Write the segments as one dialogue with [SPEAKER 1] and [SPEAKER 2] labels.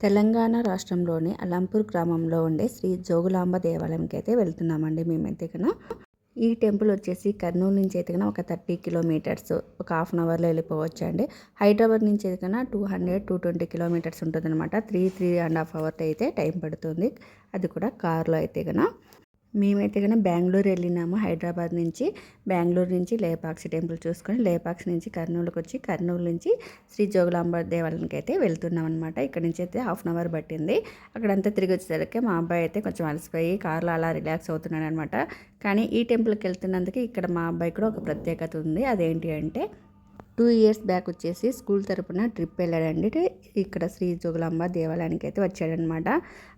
[SPEAKER 1] తెలంగాణ రాష్ట్రంలోని అలంపూర్ గ్రామంలో ఉండే శ్రీ జోగులాంబ దేవాలయంకి అయితే వెళ్తున్నామండి మేమైతే కన్నా ఈ టెంపుల్ వచ్చేసి కర్నూలు నుంచి అయితే కన్నా ఒక థర్టీ కిలోమీటర్స్ ఒక హాఫ్ అన్ అవర్లో వెళ్ళిపోవచ్చు అండి హైదరాబాద్ నుంచి అయితే కన్నా two hundred two twenty kilometres ఉంటుంది అనమాట three three and half hour అయితే టైం పడుతుంది. అది కూడా కార్లో అయితే కన్నా. మేమైతే కనుక బెంగళూరు వెళ్ళినాము హైదరాబాద్ నుంచి. బెంగళూరు నుంచి లేపాక్షి టెంపుల్ చూసుకొని లేపాక్షి నుంచి కర్నూలుకి వచ్చి కర్నూలు నుంచి శ్రీ జోగులాంబ దేవాలయానికి అయితే వెళ్తున్నాం అనమాట ఇక్కడ నుంచి అయితే హాఫ్ అన్ అవర్ పట్టింది. అక్కడంతా తిరిగి వచ్చేసరికి మా అబ్బాయి అయితే కొంచెం అలసిపోయి కార్లో అలా రిలాక్స్ అవుతున్నాడు అనమాట కానీ ఈ టెంపుల్కి వెళ్తున్నందుకు ఇక్కడ మా అబ్బాయి కూడా ఒక ప్రత్యేకత ఉంది. అదేంటి అంటే టూ ఇయర్స్ బ్యాక్ వచ్చేసి స్కూల్ తరపున ట్రిప్ వెళ్ళాడండి. ఇక్కడ శ్రీ జోగులాంబ దేవాలయానికి అయితే వచ్చాడనమాట.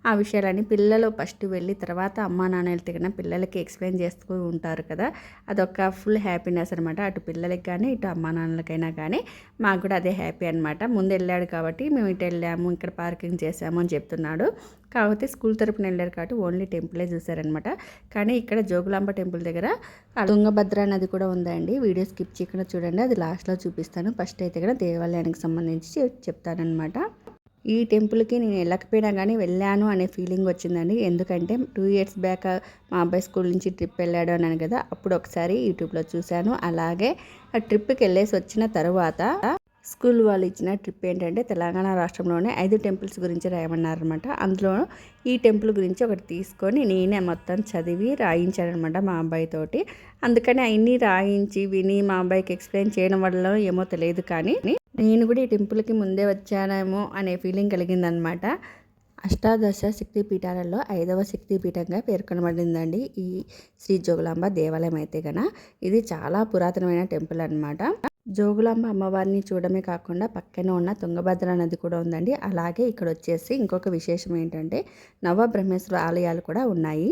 [SPEAKER 1] ఆ విషయాలన్నీ పిల్లలు ఫస్ట్ వెళ్ళి తర్వాత అమ్మా నాన్నలు వెళ్తే పిల్లలకి ఎక్స్ప్లెయిన్ చేస్తూ ఉంటారు కదా. అదొక ఫుల్ హ్యాపీనెస్ అనమాట. అటు పిల్లలకి కానీ ఇటు అమ్మా నాన్నలకైనా కానీ మాకు కూడా అదే హ్యాపీ అనమాట. ముందు వెళ్ళాడు కాబట్టి మేము ఇటు వెళ్ళాము ఇక్కడ పార్కింగ్ చేసాము అని చెప్తున్నాడు. కాకపోతే స్కూల్ తరపున వెళ్ళారు కాబట్టి ఓన్లీ టెంపులే చూసారనమాట కానీ ఇక్కడ జోగులాంబ టెంపుల్ దగ్గర తుంగభద్ర నది కూడా ఉందండి. వీడియో స్కిప్ చేయకుండా చూడండి. అది లాస్ట్లో చూపిస్తాను. ఫస్ట్ అయితే కూడా దేవాలయానికి సంబంధించి చెప్తానమాట ఈ టెంపుల్కి నేను వెళ్ళకపోయినా కానీ వెళ్ళాను అనే ఫీలింగ్ వచ్చిందండి. ఎందుకంటే టూ ఇయర్స్ బ్యాక్ మా అబ్బాయి స్కూల్ నుంచి ట్రిప్ వెళ్ళాడు అన్నాను కదా అప్పుడు ఒకసారి యూట్యూబ్లో చూశాను. అలాగే ఆ ట్రిప్కి వెళ్ళేసి వచ్చిన తర్వాత స్కూల్ వాళ్ళు ఇచ్చిన ట్రిప్ ఏంటంటే తెలంగాణ రాష్ట్రంలోనే ఐదు టెంపుల్స్ గురించి రాయమన్నారనమాట అందులో ఈ టెంపుల్ గురించి ఒకటి తీసుకొని నేనే మొత్తం చదివి రాయించానమాట మా అబ్బాయితోటి అందుకని అవన్నీ రాయించి విని మా అబ్బాయికి ఎక్స్ప్లెయిన్ చేయడం వల్ల ఏమో తెలియదు కానీ నేను కూడా ఈ టెంపుల్కి ముందే వచ్చానేమో అనే ఫీలింగ్ కలిగిందనమాట అష్టాదశ శక్తి పీఠాలలో ఐదవ శక్తి పీఠంగా పేర్కొనబడిందండి ఈ శ్రీ జోగులాంబ దేవాలయం అయితే గన. ఇది చాలా పురాతనమైన టెంపుల్ అనమాట జోగులాంబ అమ్మవారిని చూడమే కాకుండా పక్కనే ఉన్న తుంగభద్ర నది కూడా ఉందండి. అలాగే ఇక్కడ వచ్చేసి ఇంకొక విశేషం ఏంటంటే నవ బ్రహ్మేశ్వర ఆలయాలు కూడా ఉన్నాయి.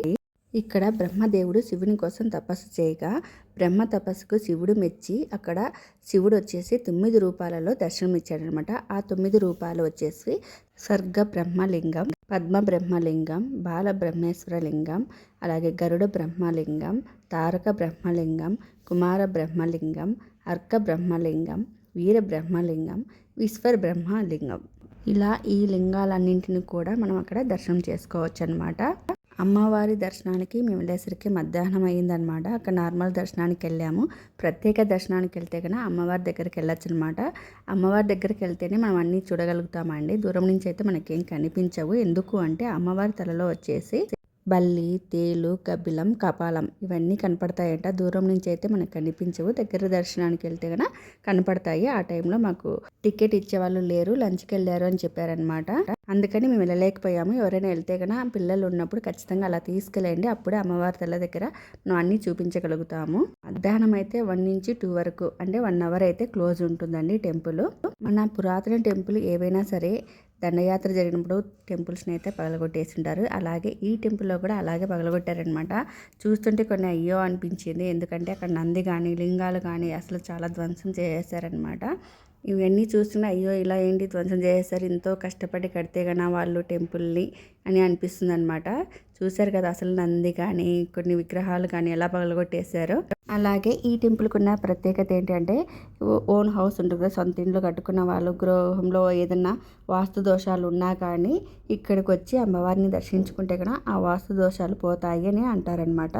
[SPEAKER 1] ఇక్కడ బ్రహ్మదేవుడు శివుని కోసం తపస్సు చేయగా బ్రహ్మ తపస్సుకు శివుడు మెచ్చి అక్కడ శివుడు వచ్చేసి తొమ్మిది రూపాలలో దర్శనం ఇచ్చాడనమాట ఆ తొమ్మిది రూపాలు వచ్చేసి స్వర్గ బ్రహ్మలింగం పద్మ బ్రహ్మలింగం బాల బ్రహ్మేశ్వర లింగం అలాగే గరుడ బ్రహ్మలింగం తారక బ్రహ్మలింగం కుమార బ్రహ్మలింగం అర్క బ్రహ్మలింగం వీర బ్రహ్మలింగం విశ్వర్ బ్రహ్మలింగం ఇలా ఈ లింగాలన్నింటిని కూడా మనం అక్కడ దర్శనం చేసుకోవచ్చు అనమాట అమ్మవారి దర్శనానికి మేము వెళ్ళేసరికి మధ్యాహ్నం అయ్యిందనమాట అక్కడ నార్మల్ దర్శనానికి వెళ్ళాము. ప్రత్యేక దర్శనానికి వెళ్తే కన్నా అమ్మవారి దగ్గరికి వెళ్ళొచ్చు అనమాట అమ్మవారి దగ్గరికి వెళ్తేనే మనం అన్నీ చూడగలుగుతామండి. దూరం నుంచి అయితే మనకేం కనిపించవు. ఎందుకు అంటే అమ్మవారి తలలో వచ్చేసి బల్లి తేలు కబిలం కపాలం ఇవన్నీ కనపడతాయంట. దూరం నుంచి అయితే మనకు కనిపించవు. దగ్గర దర్శనానికి వెళ్తే కనుక కనపడతాయి. ఆ టైంలో మాకు టికెట్ ఇచ్చే వాళ్ళు లేరు. లంచ్కి వెళ్ళారు అని చెప్పారనమాట అందుకని మేము వెళ్ళలేకపోయాము. ఎవరైనా వెళ్తే కనుక పిల్లలు ఉన్నప్పుడు ఖచ్చితంగా అలా తీసుకెళ్ళండి. అప్పుడే అమ్మవారి తల్ల దగ్గర మనం అన్నీ చూపించగలుగుతాము. మధ్యాహ్నం అయితే వన్ నుంచి టూ వరకు అంటే వన్ అవర్ అయితే క్లోజ్ ఉంటుందండి టెంపుల్. మన పురాతన టెంపుల్ ఏవైనా సరే దండయాత్ర జరిగినప్పుడు టెంపుల్స్ని అయితే పగలగొట్టేసింటారు. అలాగే ఈ టెంపుల్లో కూడా అలాగే పగలగొట్టారనమాట చూస్తుంటే కొన్ని అయ్యో అనిపించింది. ఎందుకంటే అక్కడ నంది కానీ లింగాలు కానీ అసలు చాలా ధ్వంసం చేసేసారనమాట ఇవన్నీ చూస్తున్నా అయ్యో ఇలా ఏంటి ధ్వంసం చేసేసారు? ఎంతో కష్టపడి కడితే కన్నా వాళ్ళు టెంపుల్ని అని అనిపిస్తుంది అనమాట చూశారు కదా అసలు నంది కానీ కొన్ని విగ్రహాలు కానీ ఎలా పగలగొట్టేశారో. అలాగే ఈ టెంపుల్కి ఉన్న ప్రత్యేకత ఏంటంటే ఓన్ హౌస్ ఉంటుంది కదా సొంత ఇంట్లో కట్టుకున్న వాళ్ళు గృహంలో ఏదన్నా వాస్తు దోషాలు ఉన్నా కానీ ఇక్కడికి వచ్చి అమ్మవారిని దర్శించుకుంటే కూడా ఆ వాస్తు దోషాలు పోతాయి అని అంటారనమాట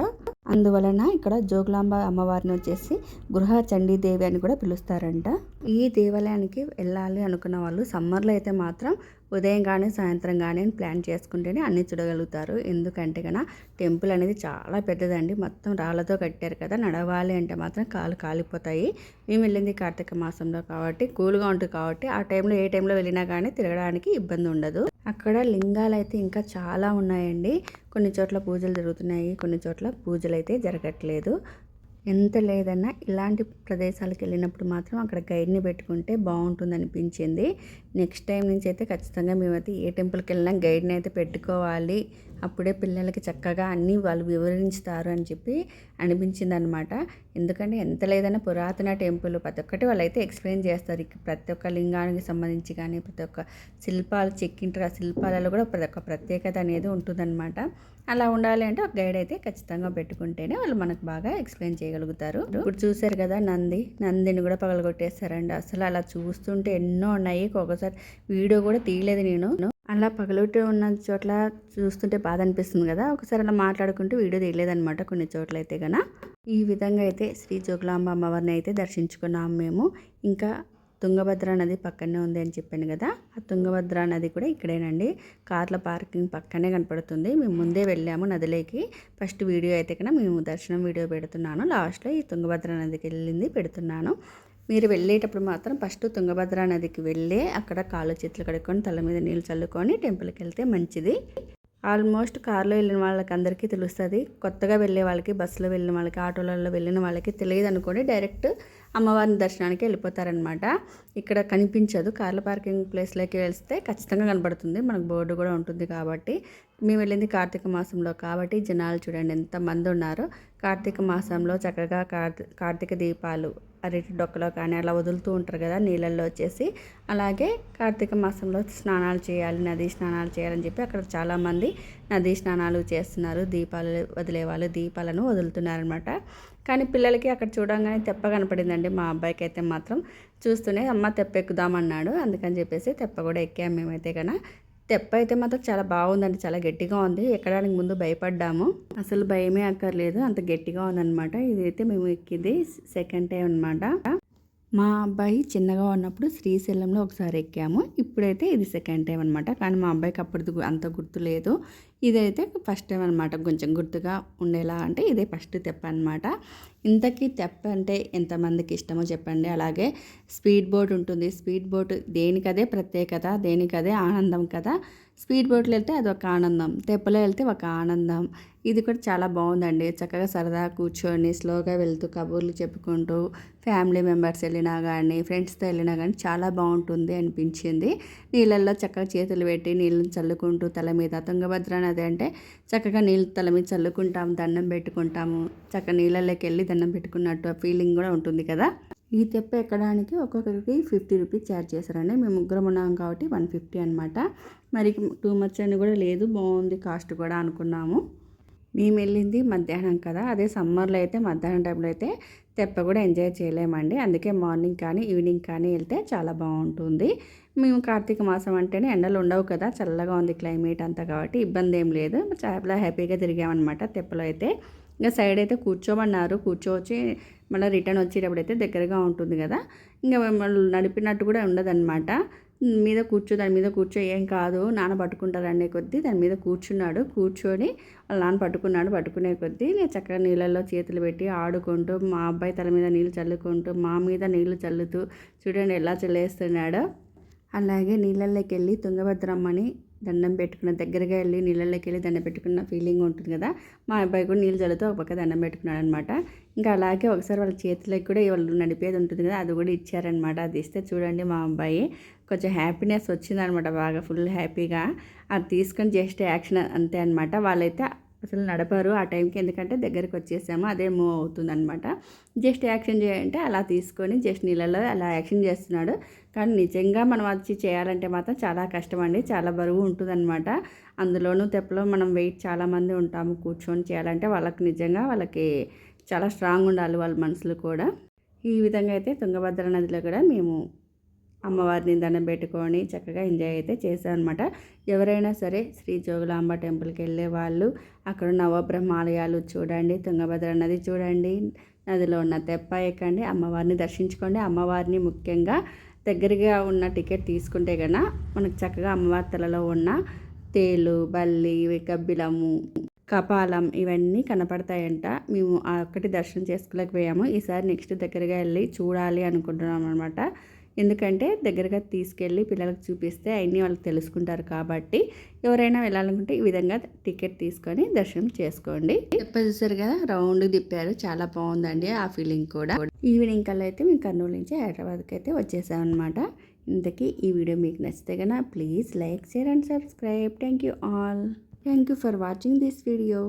[SPEAKER 1] అందువలన ఇక్కడ జోగులాంబ అమ్మవారిని వచ్చేసి గృహ చండీదేవి అని కూడా పిలుస్తారంట. ఈ దేవాలయానికి వెళ్ళాలి అనుకున్న వాళ్ళు సమ్మర్లో అయితే మాత్రం ఉదయం కానీ సాయంత్రం కానీ ప్లాన్ చేసుకుంటేనే అన్నీ చూడగలుగుతారు. ఎందుకంటే కన్నా టెంపుల్ అనేది చాలా పెద్దదండి. మొత్తం రాళ్ళతో కట్టారు కదా నడవాలి అంటే మాత్రం కాలు కాలిపోతాయి. మేము వెళ్ళింది కార్తీక మాసంలో కాబట్టి కూల్గా ఉంటుంది కాబట్టి ఆ టైంలో ఏ టైంలో వెళ్ళినా కానీ తిరగడానికి ఇబ్బంది ఉండదు. అక్కడ లింగాలు అయితే ఇంకా చాలా ఉన్నాయండి. కొన్ని చోట్ల పూజలు జరుగుతున్నాయి కొన్ని చోట్ల పూజలు అయితే జరగట్లేదు. ఎంత లేదన్నా ఇలాంటి ప్రదేశాలకు వెళ్ళినప్పుడు మాత్రం అక్కడ గైడ్ని పెట్టుకుంటే బాగుంటుంది అనిపించింది. నెక్స్ట్ టైం నుంచి అయితే ఖచ్చితంగా మేమైతే ఏ టెంపుల్కి వెళ్ళినా గైడ్ని అయితే పెట్టుకోవాలి. అప్పుడే పిల్లలకి చక్కగా అన్నీ వాళ్ళు వివరించుతారు అని చెప్పి అనిపించింది అనమాట ఎందుకంటే ఎంత లేదన్న పురాతన టెంపుల్ ప్రతి ఒక్కటి వాళ్ళు అయితే ఎక్స్ప్లెయిన్ చేస్తారు. ప్రతి ఒక్క లింగానికి సంబంధించి కానీ ప్రతి ఒక్క శిల్పాలు చెక్కింటారు ఆ శిల్పాలలో కూడా ప్రతి ఒక్క ప్రత్యేకత అనేది ఉంటుందన్నమాట. అలా ఉండాలి అంటే ఒక గైడ్ అయితే ఖచ్చితంగా పెట్టుకుంటేనే వాళ్ళు మనకు బాగా ఎక్స్ప్లెయిన్ చేయగలుగుతారు. ఇప్పుడు చూసారు కదా నంది నందిని కూడా పగలగొట్టేస్తారండి అసలు అలా చూస్తుంటే ఎన్నో ఉన్నాయి. ఒకసారి వీడియో కూడా తీయలేదు నేను. అలా పగలుటి ఉన్న చోట్ల చూస్తుంటే బాధ అనిపిస్తుంది కదా. ఒకసారి అలా మాట్లాడుకుంటూ వీడియో తీయలేదనమాట కొన్ని చోట్ల అయితే కన ఈ విధంగా అయితే శ్రీ జోగులాంబ అమ్మవారిని అయితే దర్శించుకున్నాం మేము. ఇంకా తుంగభద్ర నది పక్కనే ఉంది అని చెప్పాను కదా. ఆ తుంగభద్ర నది కూడా ఇక్కడేనండి. కార్ల పార్కింగ్ పక్కనే కనపడుతుంది. మేము ముందే వెళ్ళాము నదిలోకి. ఫస్ట్ వీడియో అయితే కన్నా మేము దర్శనం వీడియో పెడుతున్నాను. లాస్ట్లో ఈ తుంగభద్ర నదికి వెళ్ళింది పెడుతున్నాను. మీరు వెళ్ళేటప్పుడు మాత్రం ఫస్ట్ తుంగభద్ర నదికి వెళ్ళి అక్కడ కాళ్ళు చేతులు కడుక్కొని తల మీద నీళ్ళు చల్లుకొని టెంపుల్కి వెళ్తే మంచిది. ఆల్మోస్ట్ కార్లో వెళ్ళిన వాళ్ళకి అందరికీ తెలుస్తుంది. కొత్తగా వెళ్ళే వాళ్ళకి బస్సులో వెళ్ళిన వాళ్ళకి ఆటోలలో వెళ్ళిన వాళ్ళకి తెలియదు అనుకోండి డైరెక్ట్ అమ్మవారిని దర్శనానికి వెళ్ళిపోతారనమాట. ఇక్కడ కనిపించదు. కార్ల పార్కింగ్ ప్లేస్లోకి వెళ్తే ఖచ్చితంగా కనబడుతుంది. మనకు బోర్డు కూడా ఉంటుంది కాబట్టి. మేము వెళ్ళింది కార్తీక మాసంలో కాబట్టి జనాలు చూడండి ఎంతమంది ఉన్నారు. కార్తీక మాసంలో చక్కగా కార్తీక దీపాలు అరటి డొక్కలో కానీ అలా వదులుతూ ఉంటారు కదా నీళ్ళల్లో వచ్చేసి. అలాగే కార్తీక మాసంలో స్నానాలు చేయాలి నదీ స్నానాలు చేయాలని చెప్పి అక్కడ చాలామంది నదీ స్నానాలు చేస్తున్నారు. దీపాలు వదిలే వాళ్ళు దీపాలను వదులుతున్నారనమాట. కానీ పిల్లలకి అక్కడ చూడంగానే తెప్ప కనపడిందండి. మా అబ్బాయికి అయితే మాత్రం చూస్తూనే అమ్మ తెప్ప ఎక్కుదామన్నాడు అందుకని చెప్పేసి తెప్ప కూడా ఎక్కాము మేమైతే కన్నా తెప్ప అయితే మాత్రం చాలా బాగుందండి. చాలా గట్టిగా ఉంది. ఎక్కడానికి ముందు భయపడ్డాము. అసలు భయమే అక్కర్లేదు. అంత గట్టిగా ఉందన్నమాట. ఇదైతే మేము ఎక్కింది సెకండ్ టైం అనమాట మా అబ్బాయి చిన్నగా ఉన్నప్పుడు శ్రీశైలంలో ఒకసారి ఎక్కాము. ఇప్పుడైతే ఇది సెకండ్ టైం అనమాట కానీ మా అబ్బాయికి అప్పటిది అంత గుర్తు లేదు. ఇదైతే ఫస్ట్ టైం అనమాట కొంచెం గుర్తుగా ఉండేలా అంటే ఇదే ఫస్ట్ తెప్ప అనమాట ఇంతకీ తెప్ప అంటే ఎంతమందికి ఇష్టమో చెప్పండి. అలాగే స్పీడ్ బోట్ ఉంటుంది. స్పీడ్ బోట్ దేనికదే ప్రత్యేకత దేనికదే ఆనందం కదా. స్పీడ్ బోట్లో వెళ్తే అది ఒక ఆనందం. తెప్పలో వెళ్తే ఒక ఆనందం. ఇది కూడా చాలా బాగుందండి. చక్కగా సరదా కూర్చొని స్లోగా వెళ్తూ కబుర్లు చెప్పుకుంటూ ఫ్యామిలీ మెంబర్స్ వెళ్ళినా కానీ ఫ్రెండ్స్తో వెళ్ళినా కానీ చాలా బాగుంటుంది అనిపించింది. నీళ్ళల్లో చక్కగా చేతులు పెట్టి నీళ్ళని చల్లుకుంటూ తల మీద తుంగభద్ర అది అంటే చక్కగా నీళ్ళు తల మీద చల్లుకుంటాము దండం పెట్టుకుంటాము. చక్కగా నీళ్ళలోకి వెళ్ళి దండం పెట్టుకున్నట్టు ఆ ఫీలింగ్ కూడా ఉంటుంది కదా. ఈ తెప్ప ఎక్కడానికి ఒక్కొక్కరికి ఫిఫ్టీ రూపీస్ ఛార్జ్ చేశారండి. మేము ముగ్గురం ఉన్నాం కాబట్టి వన్ ఫిఫ్టీ అనమాట మరి టూ మచ్ అని కూడా లేదు బాగుంది కాస్ట్ కూడా అనుకున్నాము. మేము వెళ్ళింది మధ్యాహ్నం కదా అదే సమ్మర్లో అయితే మధ్యాహ్నం టైంలో అయితే తెప్ప కూడా ఎంజాయ్ చేయలేమండి. అందుకే మార్నింగ్ కానీ ఈవినింగ్ కానీ వెళ్తే చాలా బాగుంటుంది. మేము కార్తీక మాసం అంటేనే ఎండలు ఉండవు కదా చల్లగా ఉంది క్లైమేట్ అంతా కాబట్టి ఇబ్బంది ఏం లేదు. చాలా హ్యాపీగా తిరిగామన్నమాట తెప్పలో అయితే. ఇంకా సైడ్ అయితే కూర్చోమన్నారు. కూర్చోవచ్చి మళ్ళీ రిటర్న్ వచ్చేటప్పుడు అయితే దగ్గరగా ఉంటుంది కదా ఇంకా నడిపినట్టు కూడా ఉండదన్నమాట. మీద కూర్చో దాని మీద కూర్చో ఏం కాదు. నాన్న పట్టుకుంటారనే కొద్దీ దాని మీద కూర్చున్నాడు. కూర్చొని వాళ్ళ నాన్న పట్టుకున్నాడు. పట్టుకునే కొద్దీ నేను చక్కగా నీళ్ళల్లో చేతులు పెట్టి ఆడుకుంటూ మా అబ్బాయి తల మీద నీళ్ళు చల్లుకుంటూ మా మీద నీళ్ళు చల్లుతూ చూడండి ఎలా చల్లేస్తున్నాడో. అలాగే నీళ్ళల్లోకి వెళ్ళి తుంగభద్రమ్మని దండం పెట్టుకున్న దగ్గరగా వెళ్ళి నీళ్ళలోకి వెళ్ళి దండం పెట్టుకున్న ఫీలింగ్ ఉంటుంది కదా? మా అబ్బాయి కూడా నీళ్ళు చల్లుతూ ఒక పక్క దండం పెట్టుకున్నాడు అనమాట ఇంకా అలాగే ఒకసారి వాళ్ళ చేతిలోకి కూడా వాళ్ళు నడిపేది ఉంటుంది కదా అది కూడా ఇచ్చారనమాట అది ఇస్తే చూడండి మా అబ్బాయి. కొంచెం హ్యాపీనెస్ వచ్చిందనమాట బాగా ఫుల్ హ్యాపీగా అది తీసుకొని జస్ట్ యాక్షన్ అంతే అనమాట వాళ్ళైతే అసలు నడపరు ఆ టైంకి ఎందుకంటే దగ్గరికి వచ్చేసాము అదే మూవ్ అవుతుందనమాట జస్ట్ యాక్షన్ చేయాలంటే అలా తీసుకొని జస్ట్ నీళ్ళలో అలా యాక్షన్ చేస్తున్నాడు. కానీ నిజంగా మనం వచ్చి చేయాలంటే మాత్రం చాలా కష్టం అండి చాలా బరువు ఉంటుందన్నమాట. అందులోనూ తెప్పలో మనం వెయిట్ చాలామంది ఉంటాము కూర్చొని చేయాలంటే వాళ్ళకి నిజంగా వాళ్ళకి చాలా స్ట్రాంగ్ ఉండాలి వాళ్ళ మనసులు కూడా. ఈ విధంగా అయితే తుంగభద్ర నదిలో కూడా మేము అమ్మవారిని దండం పెట్టుకొని చక్కగా ఎంజాయ్ అయితే చేశామన్నమాట ఎవరైనా సరే శ్రీ జోగులాంబ టెంపుల్కి వెళ్ళే వాళ్ళు అక్కడ నవబ్రహ్మాలయాలు చూడండి తుంగభద్ర నది చూడండి నదిలో ఉన్న తెప్ప ఎక్కండి అమ్మవారిని దర్శించుకోండి. అమ్మవారిని ముఖ్యంగా దగ్గరగా ఉన్న టికెట్ తీసుకుంటే కన్నా మనకు చక్కగా అమ్మవారి తలలో ఉన్న తేలు బల్లి గబ్బిలము కపాలం ఇవన్నీ కనపడతాయంట. మేము ఒక్కటి దర్శనం చేసుకోలేకపోయాము. ఈసారి నెక్స్ట్ దగ్గరగా వెళ్ళి చూడాలి అనుకుంటున్నాం అనమాట ఎందుకంటే దగ్గరగా తీసుకెళ్ళి పిల్లలకు చూపిస్తే అన్నీ వాళ్ళకి తెలుసుకుంటారు కాబట్టి ఎవరైనా వెళ్ళాలనుకుంటే ఈ విధంగా టికెట్ తీసుకొని దర్శనం చేసుకోండి. చూసారు కదా రౌండ్ తిప్పారు. చాలా బాగుందండి ఆ ఫీలింగ్ కూడా. ఈవినింగ్ కల్లా అయితే మేము కర్నూలు నుంచి హైదరాబాద్కి అయితే వచ్చేసాం అనమాట ఇంతకీ ఈ వీడియో మీకు నచ్చితే కన్నా please like share and subscribe. Thank you all. Thank you for watching this video.